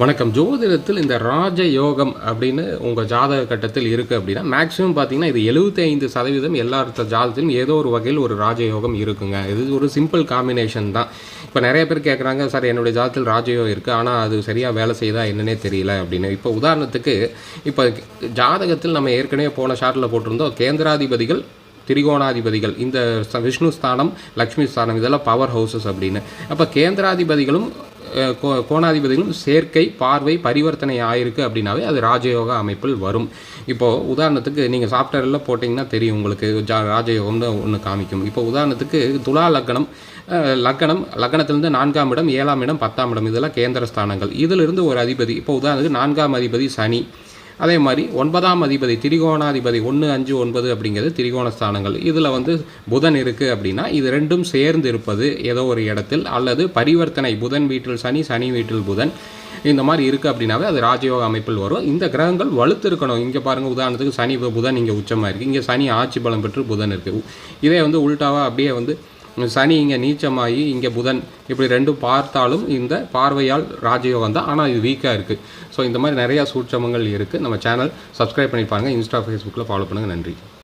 வணக்கம். ஜோதிடத்தில் இந்த ராஜ யோகம் அப்படின்னு உங்கள் ஜாதக கட்டத்தில் இருக்குது அப்படின்னா மேக்ஸிமம் பார்த்தீங்கன்னா இது 75% சதவீதம் எல்லா ஜாதகத்திலும் ஏதோ ஒரு வகையில் ஒரு ராஜயோகம் இருக்குங்க. இது ஒரு சிம்பிள் காம்பினேஷன் தான். இப்போ நிறைய பேர் கேட்குறாங்க சார் என்னுடைய ஜாதத்தில் ராஜயோகம் இருக்குது ஆனால் அது சரியாக வேலை செய்தா என்னன்னே தெரியல அப்படின்னு. இப்போ உதாரணத்துக்கு இப்போ ஜாதகத்தில் நம்ம ஏற்கனவே போன ஷார்ட்டில் போட்டிருந்தோம் கேந்திராதிபதிகள் திரிகோணாதிபதிகள். இந்த விஷ்ணு ஸ்தானம் லக்ஷ்மி ஸ்தானம் இதெல்லாம் பவர் ஹவுசஸ் அப்படின்னு. அப்போ கேந்திராதிபதிகளும் கோணாதிபதிகளும் சேர்க்கை பார்வை பரிவர்த்தனை ஆயிருக்கு அப்படின்னாவே அது ராஜயோக அமைப்பில் வரும். இப்போது உதாரணத்துக்கு நீங்கள் சாஃப்ட்வேரில் போட்டிங்கன்னா தெரியும் உங்களுக்கு ஜா ராஜயோகம்னு ஒன்று காமிக்கும். இப்போ உதாரணத்துக்கு துலா லக்னம் லக்னம் லக்னத்திலிருந்து நான்காம் இடம் ஏழாம் இடம் பத்தாம் இடம் இதெல்லாம் கேந்திர ஸ்தானங்கள். இதிலிருந்து ஒரு அதிபதி இப்போ உதாரணத்துக்கு நான்காம் அதிபதி சனி. அதே மாதிரி ஒன்பதாம் அதிபதி திரிகோணாதிபதி ஒன்று அஞ்சு ஒன்பது அப்படிங்கிறது திரிகோண ஸ்தானங்கள் இதில் வந்து புதன் இருக்குது அப்படின்னா இது ரெண்டும் சேர்ந்து இருப்பது ஏதோ ஒரு இடத்தில் அல்லது பரிவர்த்தனை புதன் வீட்டில் சனி சனி வீட்டில் புதன் இந்த மாதிரி இருக்குது அப்படின்னாவே அது ராஜயோக அமைப்பில் வரும். இந்த கிரகங்கள் வலுத்து இருக்கணும் இங்கே பாருங்கள் உதாரணத்துக்கு சனி புதன் இங்கே உச்சமாக இருக்குது இங்கே சனி ஆட்சி பலம் பெற்று புதன் இருக்குது இதே வந்து உல்டாவாக அப்படியே வந்து சனி இங்கே நீச்சமாகி இங்கே புதன் இப்படி ரெண்டும் பார்த்தாலும் இந்த பார்வையால் ராஜயோகம் தான். ஆனால் இது வீக்காக இருக்குது ஸோ இந்த மாதிரி நிறையா சூட்சமங்கள் இருக்குது நம்ம சேனல் சப்ஸ்கிரைப் பண்ணி பாருங்கள் இன்ஸ்டா ஃபேஸ்புக்கில் ஃபாலோ பண்ணுங்கள் நன்றி.